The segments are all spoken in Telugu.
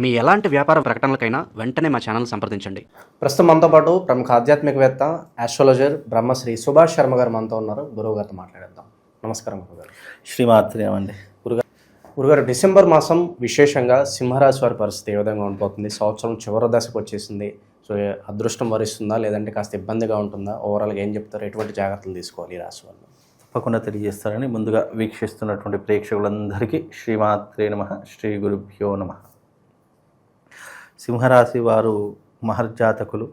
మీ ఎలాంటి వ్యాపార ప్రకటనలకైనా వెంటనే మా ఛానల్ సంప్రదించండి. ప్రస్తుతం మనతో పాటు ప్రముఖ ఆధ్యాత్మికవేత్త ఆస్ట్రాలజర్ బ్రహ్మశ్రీ సుభాష్ శర్మ గారు మనతో ఉన్నారు. గురువు గారితో మాట్లాడేద్దాం. నమస్కారం గురుగారు శ్రీమాత్రేమండి గురుగారు డిసెంబర్ మాసం విశేషంగా సింహరాశి వారి పరిస్థితి ఏ విధంగా ఉండిపోతుంది? సంవత్సరం చివరి దశకు వచ్చేసింది. సో అదృష్టం వరిస్తుందా? లేదంటే కాస్త ఇబ్బందిగా ఉంటుందా? ఓవరాల్గా ఏం చెప్తారు? ఎటువంటి జాగ్రత్తలు తీసుకోవాలి ఈ రాశి వాళ్ళు తప్పకుండా తెలియజేస్తారని ముందుగా వీక్షిస్తున్నటువంటి ప్రేక్షకులందరికీ శ్రీమాత్రే నమ శ్రీ గురుభ్యో నమ. సింహరాశి వారు మహర్జాతకులు.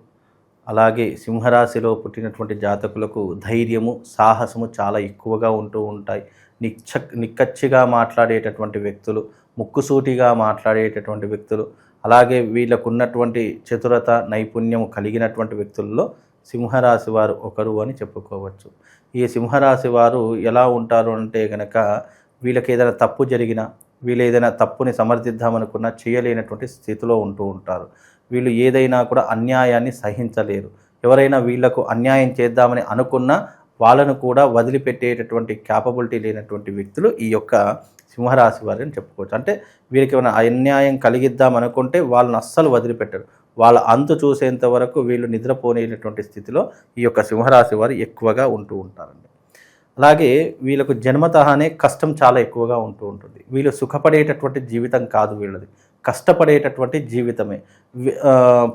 అలాగే సింహరాశిలో పుట్టినటువంటి జాతకులకు ధైర్యము సాహసము చాలా ఎక్కువగా ఉంటూ ఉంటాయి. నిచ్చ నిక్కచ్చిగా మాట్లాడేటటువంటి వ్యక్తులు ముక్కుసూటిగా మాట్లాడేటటువంటి వ్యక్తులు అలాగే వీళ్ళకు ఉన్నటువంటి చతురత నైపుణ్యము కలిగినటువంటి వ్యక్తుల్లో సింహరాశి వారు ఒకరు అని చెప్పుకోవచ్చు. ఈ సింహరాశి వారు ఎలా ఉంటారు అంటే కనుక వీళ్ళకి ఏదైనా తప్పు జరిగినా వీళ్ళు ఏదైనా తప్పుని సమర్థిద్దామనుకున్నా చేయలేనటువంటి స్థితిలో ఉంటూ ఉంటారు. వీళ్ళు ఏదైనా కూడా అన్యాయాన్ని సహించలేరు. ఎవరైనా వీళ్ళకు అన్యాయం చేద్దామని అనుకున్నా వాళ్ళను కూడా వదిలిపెట్టేటటువంటి క్యాపబిలిటీ లేనటువంటి వ్యక్తులు ఈ యొక్క సింహరాశి వారిని అని చెప్పుకోవచ్చు. అంటే వీరికి ఏమైనా అన్యాయం కలిగిద్దాం అనుకుంటే వాళ్ళని అస్సలు వదిలిపెట్టరు. వాళ్ళ అంతు చూసేంత వరకు వీళ్ళు నిద్రపోనేటటువంటి స్థితిలో ఈ యొక్క సింహరాశి వారు ఎక్కువగా ఉంటూ ఉంటారండి. అలాగే వీళ్ళకు జన్మతహానే కష్టం చాలా ఎక్కువగా ఉంటూ ఉంటుంది. వీళ్ళు సుఖపడేటటువంటి జీవితం కాదు వీళ్ళది. కష్టపడేటటువంటి జీవితమే.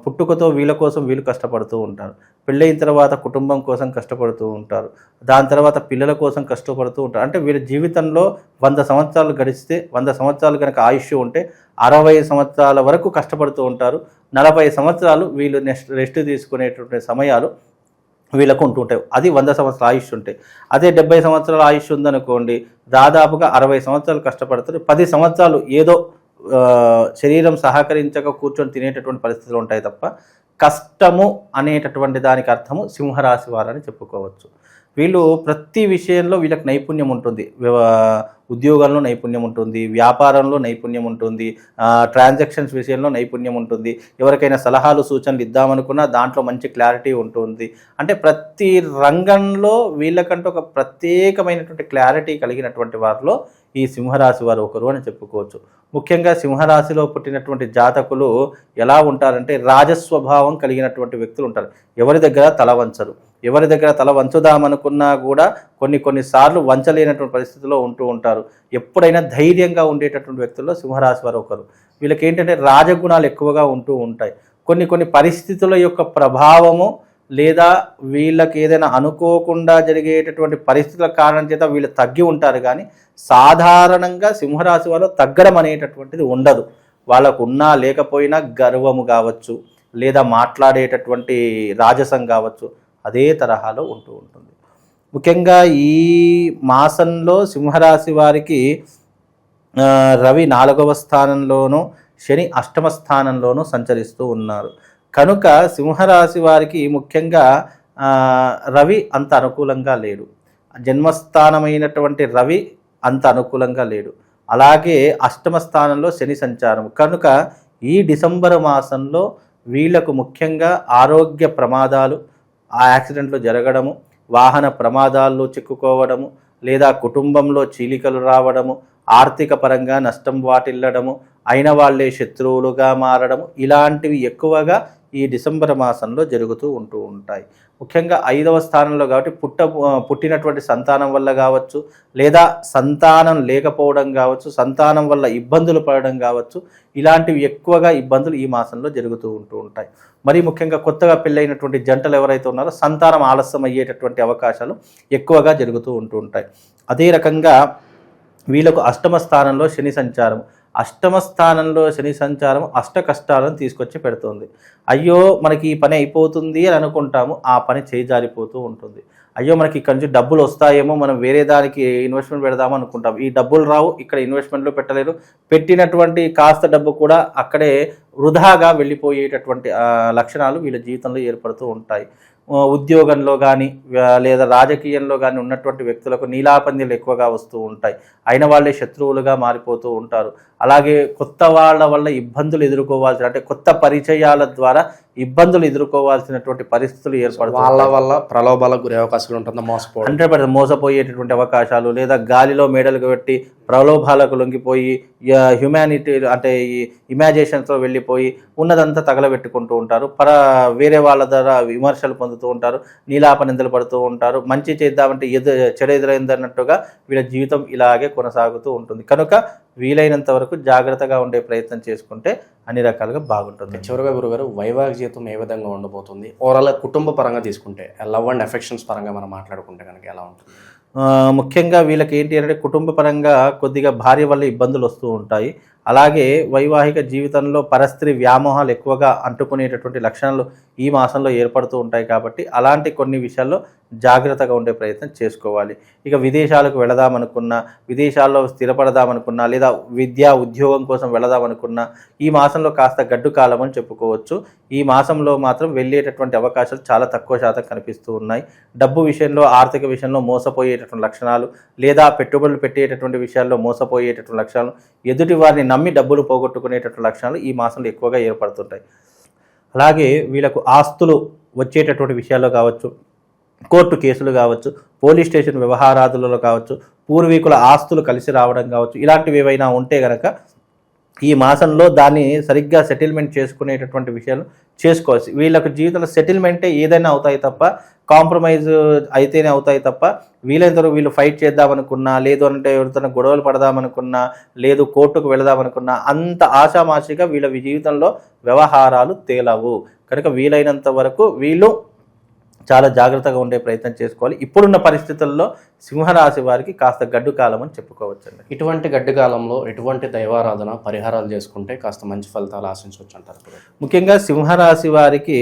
పుట్టుకతో వీళ్ళ కోసం వీళ్ళు కష్టపడుతూ ఉంటారు. పెళ్ళైన తర్వాత కుటుంబం కోసం కష్టపడుతూ ఉంటారు. దాని తర్వాత పిల్లల కోసం కష్టపడుతూ ఉంటారు. అంటే వీళ్ళ జీవితంలో వంద సంవత్సరాలు గడిస్తే వంద సంవత్సరాలు కనుక ఆయుష్ ఉంటే అరవై సంవత్సరాల వరకు కష్టపడుతూ ఉంటారు. నలభై సంవత్సరాలు వీళ్ళు నెక్స్ట్ రెస్ట్ తీసుకునేటువంటి సమయాలు వీళ్ళకు ఉంటుంటాయి అది వంద సంవత్సరాల ఆయుష్ ఉంటాయి అదే డెబ్బై సంవత్సరాల ఆయుష్ ఉందనుకోండి దాదాపుగా అరవై సంవత్సరాలు కష్టపడతారు. పది సంవత్సరాలు ఏదో శరీరం సహకరించక కూర్చొని తినేటటువంటి పరిస్థితులు ఉంటాయి తప్ప కష్టము అనేటటువంటి దానికి అర్థము సింహరాశి వారని చెప్పుకోవచ్చు. వీళ్ళు ప్రతి విషయంలో వీళ్ళకి నైపుణ్యం ఉంటుంది. ఉద్యోగంలో నైపుణ్యం ఉంటుంది వ్యాపారంలో నైపుణ్యం ఉంటుంది ట్రాన్సాక్షన్స్ విషయంలో నైపుణ్యం ఉంటుంది. ఎవరికైనా సలహాలు సూచనలు ఇద్దామనుకున్నా దాంట్లో మంచి క్లారిటీ ఉంటుంది. అంటే ప్రతి రంగంలో వీళ్ళకంటూ ఒక ప్రత్యేకమైనటువంటి క్లారిటీ కలిగినటువంటి వారిలో ఈ సింహరాశి వారు ఒకరు అని చెప్పుకోవచ్చు. ముఖ్యంగా సింహరాశిలో పుట్టినటువంటి జాతకులు ఎలా ఉంటారంటే రాజస్వభావం కలిగినటువంటి వ్యక్తులు ఉంటారు. ఎవరి దగ్గర తల వంచరు. ఎవరి దగ్గర తల వంచుదామనుకున్నా కూడా కొన్ని కొన్నిసార్లు వంచలేనటువంటి పరిస్థితిలో ఉంటూ ఉంటారు. ఎప్పుడైనా ధైర్యంగా ఉండేటటువంటి వ్యక్తుల్లో సింహరాశి వారు ఒకరు. వీళ్ళకి ఏంటంటే రాజగుణాలు ఎక్కువగా ఉంటూ ఉంటాయి. కొన్ని కొన్ని పరిస్థితుల యొక్క ప్రభావము లేదా వీళ్ళకి ఏదైనా అనుకోకుండా జరిగేటటువంటి పరిస్థితుల కారణం చేత వీళ్ళు తగ్గి ఉంటారు కానీ సాధారణంగా సింహరాశి వారు తగ్గడం అనేటటువంటిది ఉండదు. వాళ్ళకు ఉన్నా లేకపోయినా గర్వము కావచ్చు లేదా మాట్లాడేటటువంటి రాజసం కావచ్చు. అదే తరహాలో ఉంటూ ఉంటుంది. ముఖ్యంగా ఈ మాసంలో సింహరాశి వారికి రవి నాలుగవ స్థానంలోనూ శని అష్టమ స్థానంలోనూ సంచరిస్తూ ఉన్నారు. కనుక సింహరాశి వారికి ముఖ్యంగా రవి అంత అనుకూలంగా లేడు. జన్మస్థానమైనటువంటి రవి అంత అనుకూలంగా లేడు. అలాగే అష్టమ స్థానంలో శని సంచారం. కనుక ఈ డిసెంబర్ మాసంలో వీళ్ళకు ముఖ్యంగా ఆరోగ్య ప్రమాదాలు ఆ యాక్సిడెంట్లు జరగడము వాహన ప్రమాదాల్లో చిక్కుకోవడము లేదా కుటుంబంలో చీలికలు రావడము ఆర్థిక పరంగా నష్టం వాటిల్లడము అయిన వాళ్ళే శత్రువులుగా మారడము ఇలాంటివి ఎక్కువగా ఈ డిసెంబర్ మాసంలో జరుగుతూ ఉంటూ ఉంటాయి. ముఖ్యంగా ఐదవ స్థానంలో కాబట్టి పుట్ట పుట్టినటువంటి సంతానం వల్ల కావచ్చు లేదా సంతానం లేకపోవడం కావచ్చు సంతానం వల్ల ఇబ్బందులు పడడం కావచ్చు ఇలాంటివి ఎక్కువగా ఇబ్బందులు ఈ మాసంలో జరుగుతూ ఉంటూ ఉంటాయి. మరి ముఖ్యంగా కొత్తగా పెళ్ళైనటువంటి జంటలు ఎవరైతే ఉన్నారో సంతానం ఆలస్యం అయ్యేటటువంటి అవకాశాలు ఎక్కువగా జరుగుతూ ఉంటూ ఉంటాయి. అదే రకంగా వీళ్ళకు అష్టమ స్థానంలో శని సంచారం అష్టమ స్థానంలో శని సంచారం అష్ట కష్టాలను తీసుకొచ్చి పెడుతుంది. అయ్యో మనకి ఈ పని అయిపోతుంది అని అనుకుంటాము. ఆ పని చేజారిపోతూ ఉంటుంది. అయ్యో మనకి ఇక్కడ నుంచి డబ్బులు వస్తాయేమో మనం వేరే దానికి ఇన్వెస్ట్మెంట్ పెడదాము అనుకుంటాం ఈ డబ్బులు రావు ఇక్కడ ఇన్వెస్ట్మెంట్లో పెట్టలేరు. పెట్టినటువంటి కాస్త డబ్బు కూడా అక్కడే వృధాగా వెళ్ళిపోయేటటువంటి లక్షణాలు వీళ్ళ జీవితంలో ఏర్పడుతూ ఉంటాయి. ఉద్యోగంలో కానీ లేదా రాజకీయంలో కానీ ఉన్నటువంటి వ్యక్తులకు నీలాపందిలు ఎక్కువగా వస్తూ ఉంటాయి. అయిన వాళ్ళే శత్రువులుగా మారిపోతూ ఉంటారు. అలాగే కొత్త వాళ్ళ వల్ల ఇబ్బందులు ఎదుర్కోవాల్సి అంటే కొత్త పరిచయాల ద్వారా ఇబ్బందులు ఎదుర్కోవాల్సినటువంటి పరిస్థితులు ఏర్పడుతాయి వాళ్ళ వల్ల ప్రలోభాలకు గురే అవకాశాలు ఉంటుందా మోసపోవడం. హండ్రెడ్ పర్సెంట్ మోసపోయేటటువంటి అవకాశాలు లేదా గాలిలో మేడలకు పెట్టి ప్రలోభాలకు లొంగిపోయి హ్యుమానిటీ అంటే ఈ ఇమాజినేషన్స్తో వెళ్ళిపోయి ఉన్నదంతా తగలబెట్టుకుంటూ ఉంటారు. పర వేరే వాళ్ళ ద్వారా విమర్శలు పొందుతూ ఉంటారు నీలాపనిందలు పడుతూ ఉంటారు. మంచి చేద్దామంటే ఎదు చెడు ఎదురైందన్నట్టుగా వీళ్ళ జీవితం ఇలాగే కొనసాగుతూ ఉంటుంది. కనుక వీలైనంత వరకు జాగ్రత్తగా ఉండే ప్రయత్నం చేసుకుంటే అన్ని రకాలుగా బాగుంటుంది. చివరిగా గురుగారు వైవాహిక జీవితం ఏ విధంగా ఉండబోతుంది? ఓవరాల్ కుటుంబ పరంగా తీసుకుంటే లవ్ అండ్ అఫెక్షన్స్ పరంగా మనం మాట్లాడుకుంటే కనుక ఎలా ఉంటుంది? ముఖ్యంగా వీళ్ళకి ఏంటి అంటే కుటుంబ పరంగా కొద్దిగా భార్య వల్ల ఇబ్బందులు వస్తూ ఉంటాయి. అలాగే వైవాహిక జీవితంలో పరస్త్రీ వ్యామోహాలు ఎక్కువగా అంటుకునేటటువంటి లక్షణాలు ఈ మాసంలో ఏర్పడుతూ ఉంటాయి కాబట్టి అలాంటి కొన్ని విషయాల్లో జాగ్రత్తగా ఉండే ప్రయత్నం చేసుకోవాలి. ఇక విదేశాలకు వెళదామనుకున్నా విదేశాల్లో స్థిరపడదామనుకున్నా లేదా విద్యా ఉద్యోగం కోసం వెళదామనుకున్నా ఈ మాసంలో కాస్త గడ్డు కాలం అని చెప్పుకోవచ్చు. ఈ మాసంలో మాత్రం వెళ్ళేటటువంటి అవకాశాలు చాలా తక్కువ శాతం కనిపిస్తూ ఉన్నాయి. డబ్బు విషయంలో ఆర్థిక విషయంలో మోసపోయేటటువంటి లక్షణాలు లేదా పెట్టుబడులు పెట్టేటటువంటి విషయాల్లో మోసపోయేటటువంటి లక్షణాలు ఎదుటి వారిని నమ్మి డబ్బులు పోగొట్టుకునేటటువంటి లక్షణాలు ఈ మాసంలో ఎక్కువగా ఏర్పడుతుంటాయి. అలాగే వీళ్ళకు ఆస్తులు వచ్చేటటువంటి విషయాల్లో కావచ్చు కోర్టు కేసులు కావచ్చు పోలీస్ స్టేషన్ వ్యవహారాదులలో కావచ్చు పూర్వీకుల ఆస్తులు కలిసి రావడం కావచ్చు ఇలాంటివి ఏవైనా ఉంటే గనక ఈ మాసంలో దాన్ని సరిగ్గా సెటిల్మెంట్ చేసుకునేటటువంటి విషయాలు చేసుకోవచ్చు వీళ్ళకు జీవితంలో సెటిల్మెంటే ఏదైనా అవుతాయి తప్ప కాంప్రమైజ్ అయితేనే అవుతాయి తప్ప వీలైనంత వరకు వీళ్ళు ఫైట్ చేద్దామనుకున్నా లేదు అంటే ఎవరితో గొడవలు పడదామనుకున్నా లేదు కోర్టుకు వెళదామనుకున్నా అంత ఆషామాషిగా వీళ్ళ జీవితంలో వ్యవహారాలు తేలవు. కనుక వీలైనంత వరకు వీళ్ళు చాలా జాగ్రత్తగా ఉండే ప్రయత్నం చేసుకోవాలి ఇప్పుడున్న పరిస్థితుల్లో సింహరాశి వారికి కాస్త గడ్డు కాలం అని చెప్పుకోవచ్చండి ఇటువంటి గడ్డి కాలంలో ఎటువంటి దైవారాధన పరిహారాలు చేసుకుంటే కాస్త మంచి ఫలితాలు ఆశించవచ్చు అంటారు? ముఖ్యంగా సింహరాశి వారికి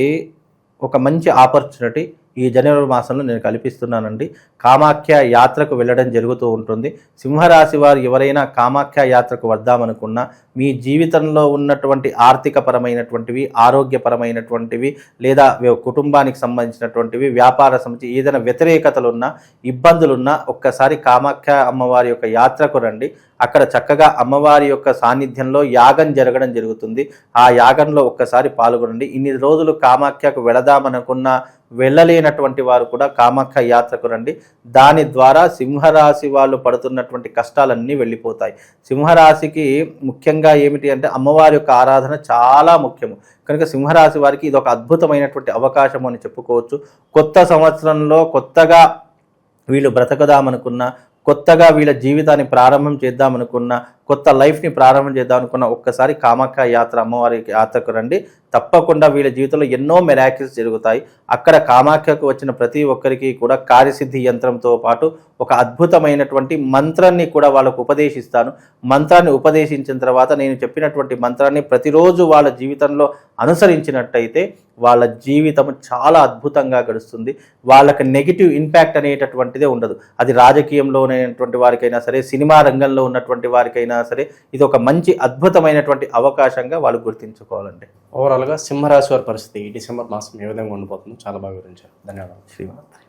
ఒక మంచి ఆపర్చునిటీ ఈ జనవరి మాసంలో నేను కల్పిస్తున్నానండి. కామాఖ్య యాత్రకు వెళ్ళడం జరుగుతూ ఉంటుంది. సింహరాశి వారు ఎవరైనా కామాఖ్య యాత్రకు వద్దామనుకున్నా మీ జీవితంలో ఉన్నటువంటి ఆర్థిక పరమైనటువంటివి ఆరోగ్యపరమైనటువంటివి లేదా కుటుంబానికి సంబంధించినటువంటివి వ్యాపార సంబంధించి ఏదైనా వ్యతిరేకతలున్నా ఇబ్బందులున్నా ఒక్కసారి కామాఖ్య అమ్మవారి యొక్క యాత్రకు రండి. అక్కడ చక్కగా అమ్మవారి యొక్క సాన్నిధ్యంలో యాగం జరగడం జరుగుతుంది. ఆ యాగంలో ఒక్కసారి పాల్గొనండి. ఇన్ని రోజులు కామాఖ్యకు వెళదామనుకున్న వెళ్ళలేనటువంటి వారు కూడా కామాఖ్య యాత్రకు రండి. దాని ద్వారా సింహరాశి వాళ్ళు పడుతున్నటువంటి కష్టాలన్నీ వెళ్ళిపోతాయి. సింహరాశికి ముఖ్యంగా ఏమిటి అంటే అమ్మవారి యొక్క ఆరాధన చాలా ముఖ్యము. కనుక సింహరాశి వారికి ఇది ఒక అద్భుతమైనటువంటి అవకాశం అని చెప్పుకోవచ్చు. కొత్త సంవత్సరంలో కొత్తగా వీళ్ళు బ్రతకదామనుకున్న కొత్తగా వీళ్ళ జీవితాన్ని ప్రారంభం చేద్దామనుకున్న కొత్త లైఫ్ని ప్రారంభం చేద్దామనుకున్న ఒక్కసారి కామాఖ్య యాత్ర అమ్మవారి యాత్రకు రండి. తప్పకుండా వీళ్ళ జీవితంలో ఎన్నో మెరాకిల్స్ జరుగుతాయి. అక్కడ కామాఖ్యకు వచ్చిన ప్రతి ఒక్కరికి కూడా కార్యసిద్ధి యంత్రంతో పాటు ఒక అద్భుతమైనటువంటి మంత్రాన్ని కూడా వాళ్ళకు ఉపదేశిస్తాను. మంత్రాన్ని ఉపదేశించిన తర్వాత నేను చెప్పినటువంటి మంత్రాన్ని ప్రతిరోజు వాళ్ళ జీవితంలో అనుసరించినట్టయితే వాళ్ళ జీవితం చాలా అద్భుతంగా గడుస్తుంది. వాళ్ళకి నెగిటివ్ ఇంపాక్ట్ అనేటటువంటిదే ఉండదు. అది రాజకీయంలో ఉన్నటువంటి వారికైనా సరే సినిమా రంగంలో ఉన్నటువంటి వారికైనా సరే ఇది ఒక మంచి అద్భుతమైనటువంటి అవకాశంగా వాళ్ళు గుర్తించుకోవాలండి. ఓవరాల్గా సింహరాశి వారి పరిస్థితి ఈ డిసెంబర్ మాసం ఏ విధంగా ఉండిపోతుందో చాలా బాగా వివరించారు. ధన్యవాదాలు. శ్రీమాత్రి.